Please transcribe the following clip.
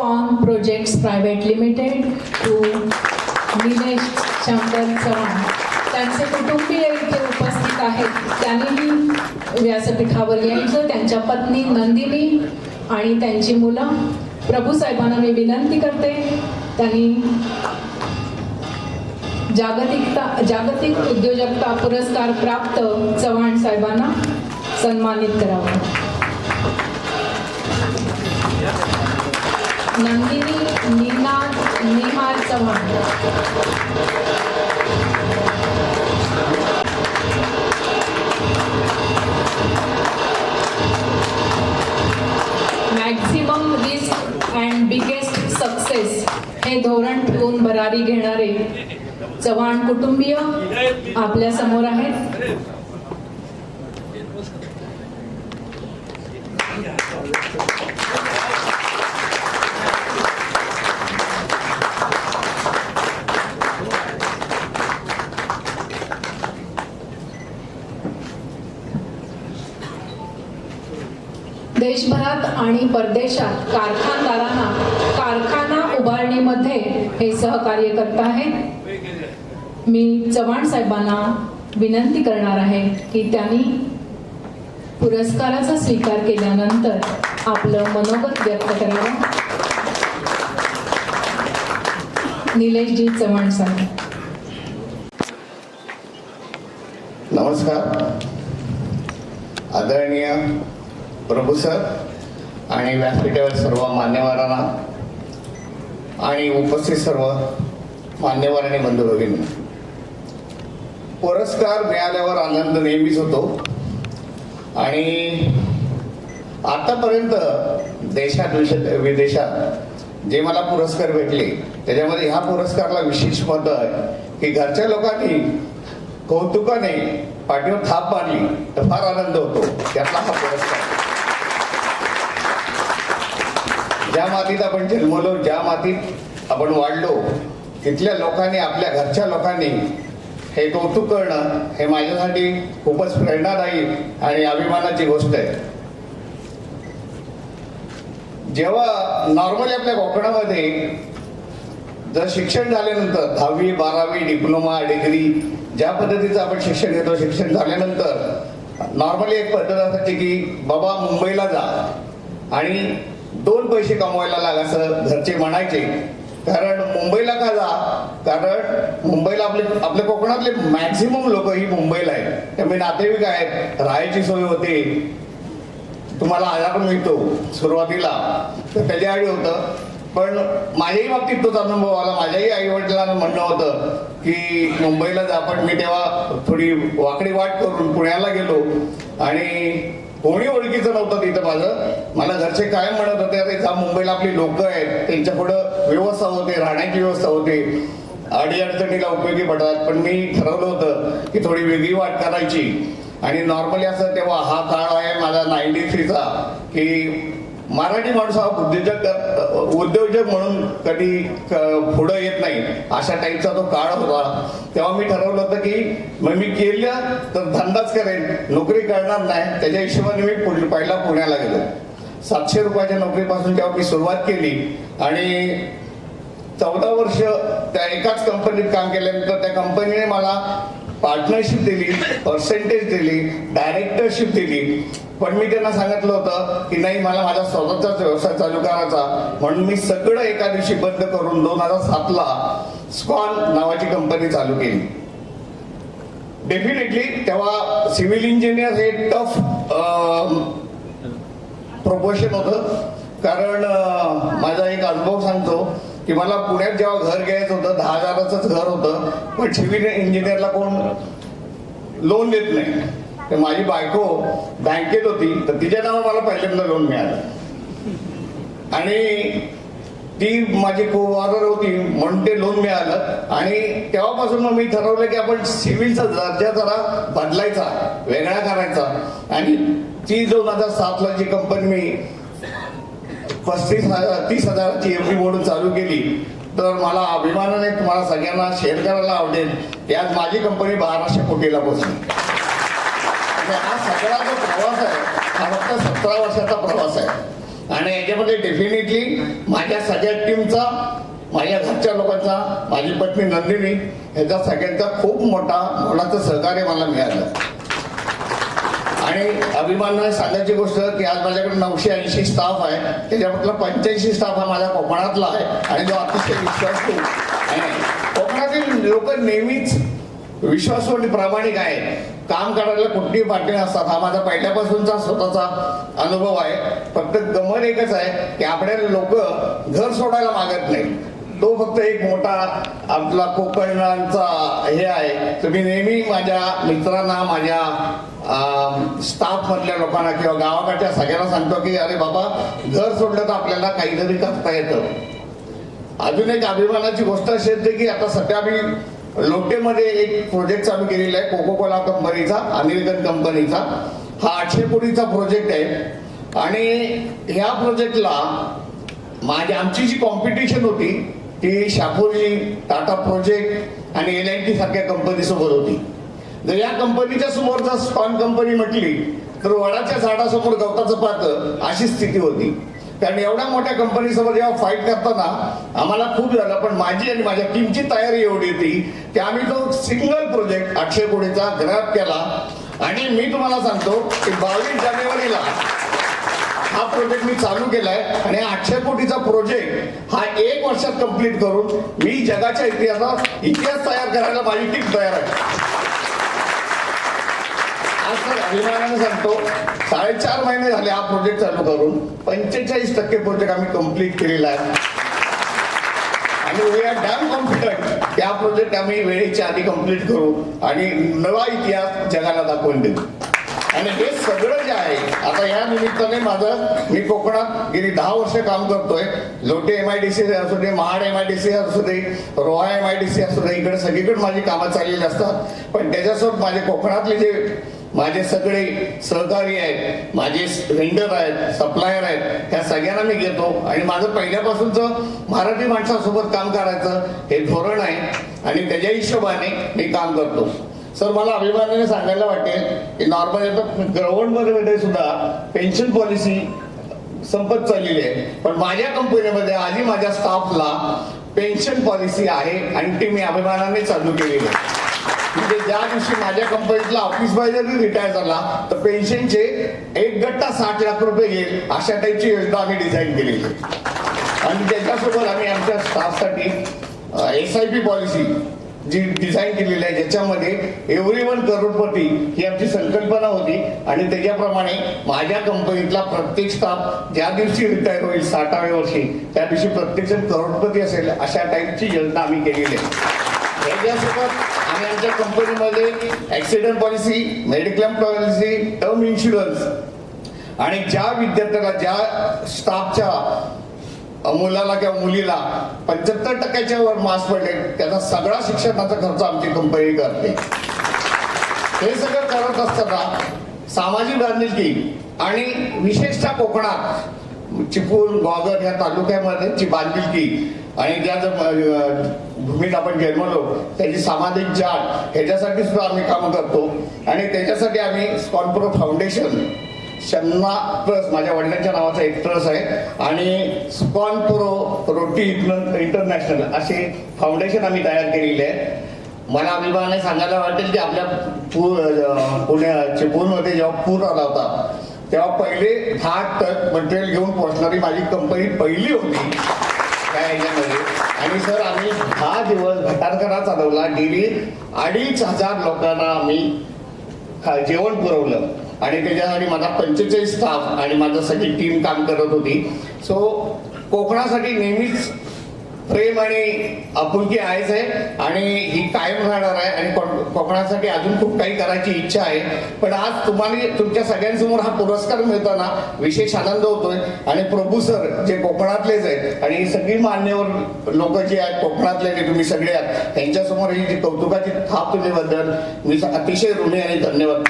Form projects private limited to Nilesh Shankar Chavan त्यांचे कुटुंबीय इथे उपस्थित आहेत. त्यांनीही व्यासपीठावर यायचं. त्यांच्या पत्नी नंदिनी आणि त्यांची मुलं. प्रभू साहेबांना मी विनंती करते त्यांनी जागतिकता जागतिक उद्योजकता पुरस्कार प्राप्त चव्हाण साहेबांना सन्मानित करावं. Nandini Ninad Nihar Chavan. Maximum risk and biggest success हे धोरण ठेवून भरारी घेणारे चव्हाण कुटुंबीय आपल्यासमोर आहेत. देशभरात आणि परदेशात कारखानदारांना कारखाना उभारणीमध्ये हे सहकार्य करत आहेत. मी चव्हाण साहेबांना विनंती करणार आहे की त्यांनी पुरस्काराचा स्वीकार केल्यानंतर आपलं मनोगत व्यक्त करावं. निलेशजी चव्हाण साहेब नमस्कार. आदरणीय प्रभू सर आणि व्यासपीठावर सर्व मान्यवरांना आणि उपस्थित सर्व मान्यवर आणि बंधू भगिनी. पुरस्कार मिळाल्यावर आनंद नेहमीच होतो आणि आतापर्यंत देशात विदेशात जे मला पुरस्कार भेटले त्याच्यामध्ये ह्या पुरस्कारला विशेष मत आहे की घरच्या लोकांनी कौतुकाने पाठीवर थाप मारली तर फार आनंद होतो. त्यातला हा पुरस्कार. ज्या मातीत आपण जन्मलो ज्या मातीत आपण वाढलो तिथल्या लोकांनी आपल्या घरच्या लोकांनी हे कौतुक करणं हे माझ्यासाठी खूपच प्रेरणादायी आणि अभिमानाची गोष्ट आहे. जेव्हा नॉर्मली आपल्या कोकणामध्ये जर शिक्षण झाल्यानंतर दहावी बारावी डिप्लोमा डिग्री ज्या पद्धतीचं आपण शिक्षण घेतो शिक्षण झाल्यानंतर नॉर्मली एक पद्धत असायची की बाबा मुंबईला जा आणि दोन पैसे कमवायला लाग असं घरचे म्हणायचे. कारण मुंबईला का जा? कारण मुंबईला आपले आपल्या कोकणातले मॅक्झिमम लोक ही मुंबईला आहेत. त्यामुळे नातेवाईक आहेत राहायची सोय होते. तुम्हाला आजार मिळतो सुरुवातीला. तर त्याच्या आधी होतं. पण माझ्याही बाबतीत तोच अनुभव आला. माझ्याही आई वडिलांना म्हणणं होतं की मुंबईला जा पण मी तेव्हा थोडी वाकडी वाट करून पुण्याला गेलो आणि कोणी ओळखीचं नव्हतं तिथं माझं. मला घरचे काय म्हणत होते अरे जा मुंबईला आपली लोक आहेत. त्यांच्या पुढं व्यवस्था होते राहण्याची व्यवस्था होते. अडीअडचणीला उपयोगी पडतात. पण मी ठरवलं होतं की थोडी वेगळी वाट करायची. आणि नॉर्मली असं तेव्हा हा काळ आहे माझा नाईन्टी थ्रीचा की मराठी माणूस हा उद्योजक उद्योजक म्हणून कधी क- पुढं येत नाही. अशा टाईपचा तो काळ होता. तेव्हा मी ठरवलं होतं की मग मी केलं तर धंदाच करेन. नोकरी करणार नाही. त्याच्या हिशोबाने मी पहिला पुण्याला गेलो. सातशे रुपयाच्या नोकरीपासून जेव्हा मी सुरुवात केली आणि चौदा वर्ष त्या एकाच कंपनीत काम केल्यानंतर त्या कंपनीने मला पार्टनरशिप दिली पर्सेंटेज दिली डायरेक्टरशिप दिली. पण मी त्यांना सांगितलं होतं की नाही मला माझा स्वतःचाच व्यवसाय चालू करायचा. म्हणून मी सगळं एका दिवशी बंद करून दोन हजार सातला स्कॉन नावाची कंपनी चालू केली. डेफिनेटली तेव्हा सिव्हिल इंजिनियर हे टफ प्रोपोशन होतं. कारण माझा एक अनुभव सांगतो की मला पुण्यात जेव्हा घर घ्यायचं होतं दहा हजाराचंच घर होतं पण सिव्हिल इंजिनियरला कोण लोन देत नाही. तर माझी बायको बँकेत होती तर तिच्या नावं मला पहिल्यांदा लोन मिळालं. आणि ती माझी कोवारर होती म्हणून ते लोन मिळालं. आणि तेव्हापासून मग मी ठरवलं की आपण सिव्हिलचा दर्जा जरा बदलायचा वेगळा करायचा. आणि ती दोन हजार सातला जी कंपनी मी पस्तीस हजार तीस हजाराची एफ डी म्हणून चालू केली तर मला अभिमानाने तुम्हाला सगळ्यांना शेअर करायला आवडेल की आज माझी कंपनी बाराशे कोटीला पोहोचली. आणि हा सगळा जो प्रवास आहे हा फक्त सतरा वर्षाचा प्रवास आहे आणि याच्यामध्ये डेफिनेटली माझ्या सगळ्या टीमचा माझ्या घरच्या लोकांचा माझी पत्नी नंदिनी याचा सगळ्यांचा खूप मोठा मोलाचं सहकार्य मला मिळालं. आणि अभिमानाने सांगायची गोष्ट की आज माझ्याकडे नऊशे ऐंशी स्टाफ आहे. त्याच्यामधला पंच्याऐंशी स्टाफ हा माझ्या कोकणातला आहे. आणि जो अतिशय विश्वासू आहे. कोकणातील लोक नेहमीच विश्वासू आणि प्रामाणिक आहे काम करायला कुठलीही पाठी असतात हा माझा पहिल्यापासूनचा स्वतःचा अनुभव आहे. फक्त गमन एकच आहे की आपल्याला लोक घर सोडायला मागत नाही तो फक्त एक मोठा आपला कोकणांचा हे आहे. तर मी नेहमी माझ्या मित्रांना माझ्या स्टाफ मधल्या लोकांना किंवा गावाकडच्या सगळ्यांना सांगतो की अरे बाबा घर सोडलं तर आपल्याला काहीतरी करता येतं. अजून एक अभिमानाची गोष्ट अशी येते की आता सध्या आम्ही लोटेमध्ये एक प्रोजेक्ट चालू केलेला आहे कोको कोला कंपनीचा अमेरिकन कंपनीचा. हा आठशे कोटीचा प्रोजेक्ट आहे. आणि ह्या प्रोजेक्टला माझी आमची जी कॉम्पिटिशन होती ती शापूरजी टाटा प्रोजेक्ट आणि एल आय टी सारख्या कंपनीसोबत होती. जर या कंपनीच्या समोर जर स्टॉन कंपनी म्हटली तर वडाच्या झाडासमोर गवताचं पातं अशी स्थिती होती. कारण एवढ्या मोठ्या कंपनीसमोर जेव्हा फाईट करताना आम्हाला खूप झालं. पण माझी आणि माझ्या टीमची तयारी एवढी होती की आम्ही तो सिंगल प्रोजेक्ट आठशे कोटीचा ग्रॅप केला. आणि मी तुम्हाला सांगतो की बावीस जानेवारीला हा प्रोजेक्ट मी चालू केलाय. आणि आठशे कोटीचा प्रोजेक्ट हा एक वर्षात कंप्लीट करून मी जगाच्या इतिहासात इतिहास तयार करायला माझी टीम तयार आहे. आज तर सांगतो साडेचार महिने झाले हा प्रोजेक्ट चालू करून पंचेचाळीस टक्के प्रोजेक्ट आम्ही कंप्लीट केलेला आहे. आणि वी आर डॅम कॉन्फिडंट त्या प्रोजेक्ट आम्ही वेळेच्या आधी कंप्लीट करू आणि नवा इतिहास जगाला दाखवून देऊ. आणि हे सगळं जे आहे आता या निमित्ताने माझं मी कोकणात गेली दहा वर्ष काम करतोय. Lote M I D C असू दे Mahad M I D C असू दे Roha M I D C असू दे इकडे सगळीकडे माझी कामं चाललेली असतात. पण त्याच्यासोबत माझे कोकणातले जे माझे सगळे सहकारी आहेत माझे व्हेंडर आहेत सप्लायर आहेत ह्या सगळ्यांना मी घेतो. आणि माझं पहिल्यापासूनचं मराठी माणसासोबत काम करायचं हे धोरण आहे. आणि त्याच्या हिशोबाने मी काम करतो. सर मला अभिमानाने सांगायला वाटेल की नॉर्मल आता गव्हर्नमेंटमध्ये सुद्धा पेन्शन पॉलिसी संपत चाललेली आहे. पण माझ्या कंपनीमध्ये आधी माझ्या स्टाफला पेन्शन पॉलिसी आहे आणि ती मी अभिमानाने चालू केलेली आहे. म्हणजे ज्या दिवशी माझ्या कंपनीतला ऑफिस बॉय जरी रिटायर झाला तर पेन्शनचे एक गट्टा साठ लाख रुपये घेईल अशा टाईपची योजना आम्ही डिझाईन केलेली आहे. आणि त्याच्यासोबत आम्ही आमच्या स्टाफसाठी एस आय पी पॉलिसी जी डिझाईन केलेली आहे ज्याच्यामध्ये एव्हरी वन करोडपती ही आमची संकल्पना होती. आणि त्याच्याप्रमाणे माझ्या कंपनीतला प्रत्येक स्टाफ ज्या दिवशी रिटायर होईल साठाव्या वर्षी त्या दिवशी प्रत्येक करोडपती असेल अशा टाईपची योजना आम्ही केलेली आहे. त्याच्यासोबत आम्ही आमच्या कंपनीमध्ये accident policy mediclaim policy term insurance आणि ज्या विद्यार्थ्याला ज्या स्टाफच्या मुलाला किंवा मुलीला पंच्याहत्तर टक्क्याच्या वर मार्क्स पडले त्याचा सगळा शिक्षणाचा खर्च आमची कंपनी करते. हे सगळं करत असताना सामाजिक बांधिलकी आणि विशेषतः कोकणात चिपळूण गोगर या तालुक्यामध्ये बांधिलकी आणि ज्या जर, भूमीत आपण जन्मलो त्याची सामाजिक जाण ह्याच्यासाठी सुद्धा आम्ही काम करतो. आणि त्याच्यासाठी आम्ही स्कॉनप्रो फाउंडेशन शन्ना ट्रस्ट माझ्या वडिलांच्या नावाचा एक ट्रस्ट आहे. आणि स्कॉन प्रो रोटी इंटरनॅशनल असे फाउंडेशन आम्ही तयार केलेले आहे. मला अभिमानाने सांगायला वाटेल की आपल्या पूर अं, पुण्या चिपळूणमध्ये जेव्हा पूर आला होता तेव्हा पहिले दहा टन मटेरियल घेऊन पोहोचणारी माझी कंपनी पहिली होती. याच्यामध्ये आणि सर आम्ही दहा दिवस भटारकरा चालवला डेली अडीच हजार लोकांना आम्ही खा- जेवण पुरवलं. आणि त्याच्यासाठी माझा पंचेचाळीस स्टाफ आणि माझं सगळी टीम काम करत होती. सो कोकणासाठी नेहमीच प्रेम आणि आपुलकी आहेच आहे आणि ही कायम राहणार आहे आणि कोकणासाठी अजून खूप काही करायची इच्छा आहे. पण आज तुम्हाला तुमच्या सगळ्यांसमोर हा पुरस्कार मिळताना विशेष आनंद होतोय. आणि प्रभू सर जे कोकणातलेच आहेत आणि सगळी मान्यवर लोक जे आहेत कोकणातले जे तुम्ही सगळे आहात त्यांच्यासमोर ही जी कौतुकाची थाप तुझ्याबद्दल मी अतिशय ऋणी आणि धन्यवाद.